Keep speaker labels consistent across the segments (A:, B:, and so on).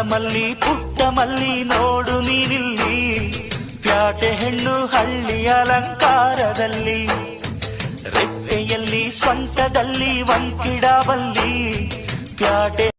A: ಮಲ್ಲಿ ಪುಟ್ಟ ಮಲ್ಲಿ ನೋಡು ನೀನಿಲ್ಲಿ. ಪ್ಯಾಟೆ ಹೆಣ್ಣು ಹಳ್ಳಿ ಅಲಂಕಾರದಲ್ಲಿ. ರೆಪ್ಪೆಯಲ್ಲಿ ಸ್ವಂತದಲ್ಲಿ ಒಂಕಿಡಬಲ್ಲಿ ಪ್ಯಾಟೆ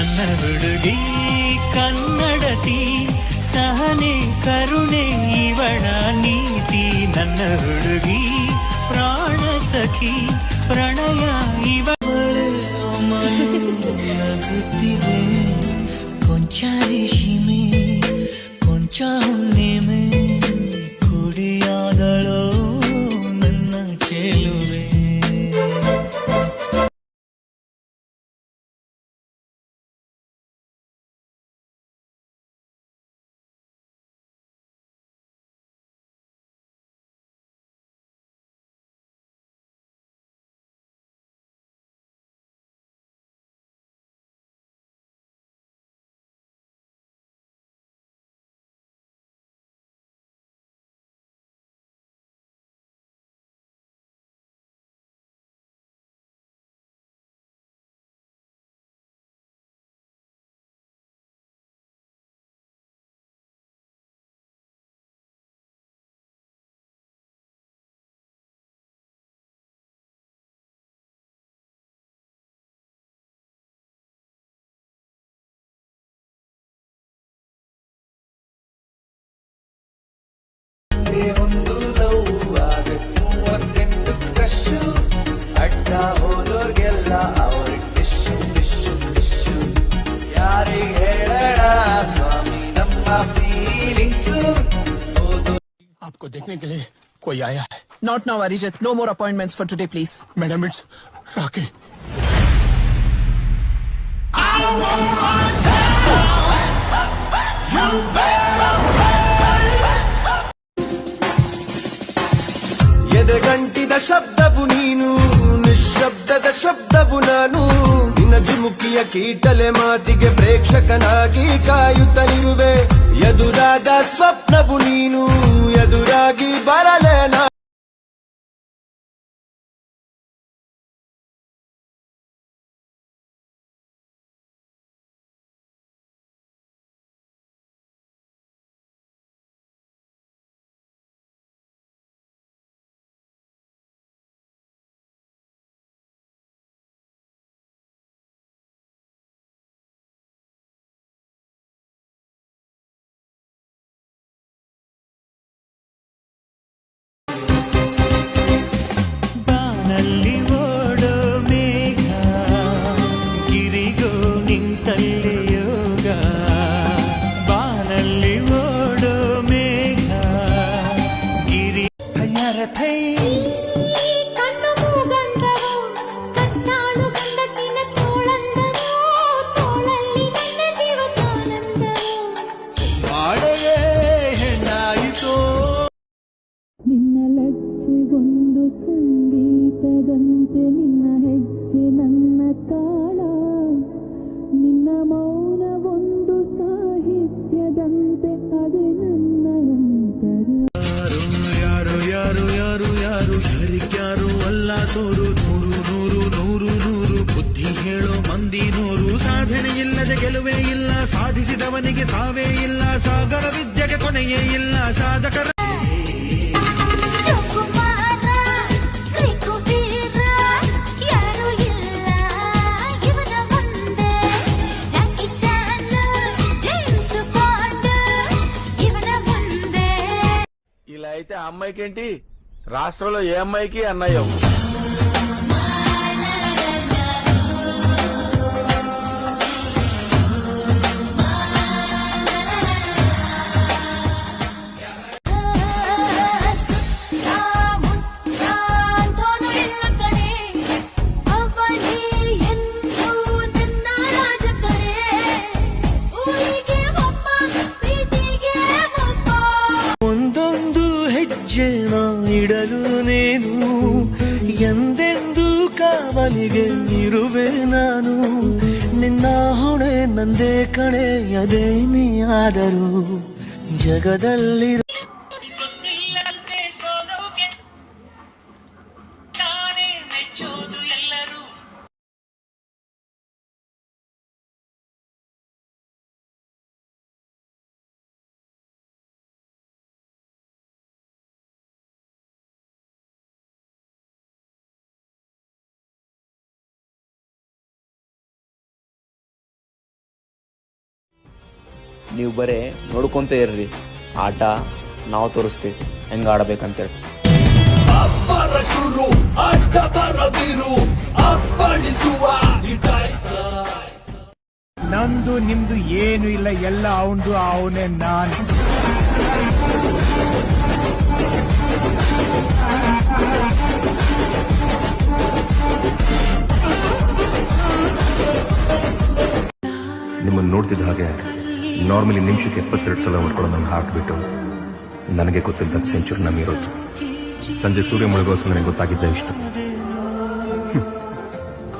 A: ನನ್ನ ಹುಡುಗಿ ಕನ್ನಡತಿ ಸಹನೆ ಕರುಣೆ ಇವಳ ನೀತಿ ನನ್ನ ಹುಡುಗಿ ಪ್ರಾಣ ಸಖಿ ಪ್ರಣಯ ಇವಳ
B: ಒಂದು ಲವ್ ಆಗಕ್ಕೆ ಮೂವತ್ತೆಂಟು ಕ್ರಶ್ ಅಡ್ಡ ಹೋದೋರ್ಗೆಲ್ಲ ಅವ್ರಿಗೆ ಡಿಶ್ಶು ಡಿಶ್ಶು ಡಿಶ್ಶು ಯಾರಿಗೆ ಹೇಳೋಣ ಸ್ವಾಮಿ ನಮ್ಮ ಫೀಲಿಂಗ್ಸ್ ಓದೋ
C: आपको देखने के लिए कोई आया है
D: Not now, Arijit. No more appointments for today, please.
C: Madam it's राके
B: ಎದೆಗಂಟಿದ ಶಬ್ದವು ನೀನು ನಿಶ್ಶಬ್ದದ ಶಬ್ದವು ನಾನು ನಿನ್ನ ಜುಮುಕಿಯ ಕೀಟಲೆ ಮಾತಿಗೆ ಪ್ರೇಕ್ಷಕನಾಗಿ ಕಾಯುತ್ತಲಿರುವೆ ಎದುರಾದ ಸ್ವಪ್ನವು ನೀನು ಎದುರಾಗಿ ಬರಲೇ
A: ನಿಂತಲ್ಲಿ
C: ಸೋರು ನೂರು ನೂರು ನೂರು ನೂರು ಬುದ್ಧಿ ಹೇಳೋ ಮಂದಿ ನೂರು ಸಾಧನೆ ಇಲ್ಲದೆ ಗೆಲುವೆ ಇಲ್ಲ ಸಾಧಿಸಿದವನಿಗೆ ಸಾವೇ ಇಲ್ಲ ಸಾಗರ ವಿದ್ಯೆಗೆ ಕೊನೆಯೇ ಇಲ್ಲ ಸಾಧಕರ
E: ಸುಕುಮಾರ ತ್ರಿಕುಟೀರ ಯಾರು ಇಲ್ಲ ಇವನ ಮುಂದೆ ಜಾಕಿ ಚಾನ್ ಜೇಮ್ಸ್ ಬಾಂಡ್ ಇವನ ಮುಂದೆ
F: ఇలా అయితే ఆ అమ్మాయికి ఏంటి రాష్ట్రంలో ఏ అమ్మాయికి అన్నయ్య
G: ಹೆಜ್ಜೆನ ಇಡಲು ನೀನು ಎಂದೆಂದು ಕಾವಲಿಗೆ ಇರುವೆ ನಾನು? ನಿನ್ನ ಹೊಣೆ ನಂದೇ ಕಣೆ, ಅದೇ ನೀ ಆದರೂ ಜಗದಲ್ಲಿ
H: ನೀವು ಬರೇ ನೋಡ್ಕೊಂತ ಇರ್ರಿ. ಆಟ ನಾವು ತೋರಿಸ್ತೀವಿ. ಹೆಂಗ ಆಡಬೇಕಂತೇಳಿ.
C: ನಂದು ನಿಮ್ದು ಏನು ಇಲ್ಲ ಎಲ್ಲ ಅವಂದು ಅವನೇ ನಾನು.
I: ನಾರ್ಮಲಿ ನಿಮಿಷಕ್ಕೆ ಎಪ್ಪತ್ತೆರಡು ಸಲ ಹೊಡ್ಕೊಳ್ಳೋ ನನ್ನ ಹಾರ್ಟ್ ಬಿಟ್ಟು ನನಗೆ ಗೊತ್ತಿಲ್ಲದ ಸೆಂಚುರಿ ನಮಗಿರೋದು ಸಂಜೆ ಸೂರ್ಯ ಮುಳುಗೋಸ್ ನನಗೆ ಗೊತ್ತಾಗಿದ್ದ ಇಷ್ಟು.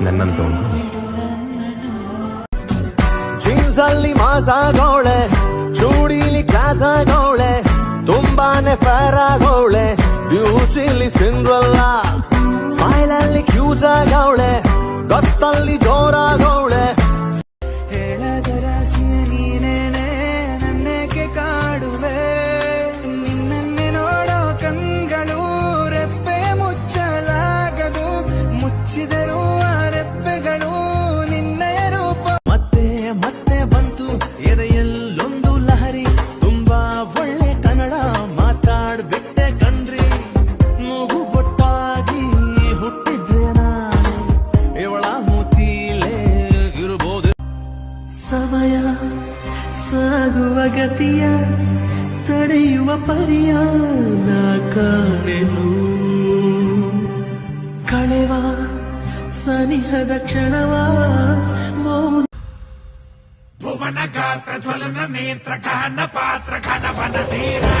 I: ನನ್ನಂತವನು
B: ಜೀನ್ಸ್ ಅಲ್ಲಿ ಮಾಸ್ ಆಗೋಳೆ ಚೂಡಿಲಿ ಕ್ಲಾಸ್ ಆಗೋಳೆ ತುಂಬಾನೇ ಫೇರ್ ಆಗೋಳೆ ಬ್ಯೂಟಿಲಿ ಸಿಂಡ್ರಲ್ಲ ಸ್ಮೈಲ್ ಅಲ್ಲಿ ಆಗೋಳೆ ಗೊತ್ತಲ್ಲಿ ಜೋರಾಗವಳೆ
G: ಮುಚ್ಚಿದರೂ ಆ ರೆಪ್ಪೆಗಳು ನಿನ್ನಯ ರೂಪ. ಮತ್ತೆ ಮತ್ತೆ ಬಂತು ಎದೆಯಲ್ಲೊಂದು ಲಹರಿ. ತುಂಬಾ ಒಳ್ಳೆ ಕನ್ನಡ ಮಾತಾಡ್ಬಿಟ್ಟೆ ಕಣ್ರಿ. ಮೂಗು ಬೊಟ್ಟಾಗಿ ಹುಟ್ಟಿದ್ರೆ ನಾನು ಇವಳ ಮೂತಿಲೇ ಇರಬಹುದು ಸಮಯ ಸಾಗುವ ಗತಿಯ ತಡೆಯುವ ಪರಿಯ ಕಾಣೆನು. ಕಳೆವ సనిహద క్షణవా మౌన
C: భువన గాత్ర జ్వలన నేత్ర గాన పాత్ర ఘనవన తీరా.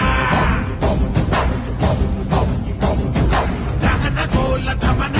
C: దహన గోల ధమన